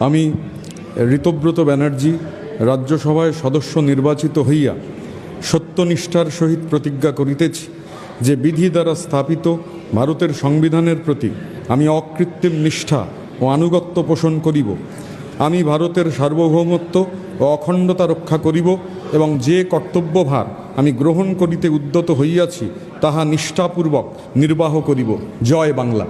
আমি ঋতব্রত ব্যানার্জি, রাজ্যসভায় সদস্য নির্বাচিত হইয়া সত্যনিষ্ঠার সহিত প্রতিজ্ঞা করিতেছি যে বিধি দ্বারা স্থাপিত ভারতের সংবিধানের প্রতি আমি অকৃত্রিম নিষ্ঠা ও আনুগত্য পোষণ করিব। আমি ভারতের সার্বভৌমত্ব ও অখণ্ডতা রক্ষা করিব এবং যে কর্তব্যভার আমি গ্রহণ করিতে উদ্যত হইয়াছি, তাহা নিষ্ঠাপূর্বক নির্বাহ করিব। জয় বাংলা।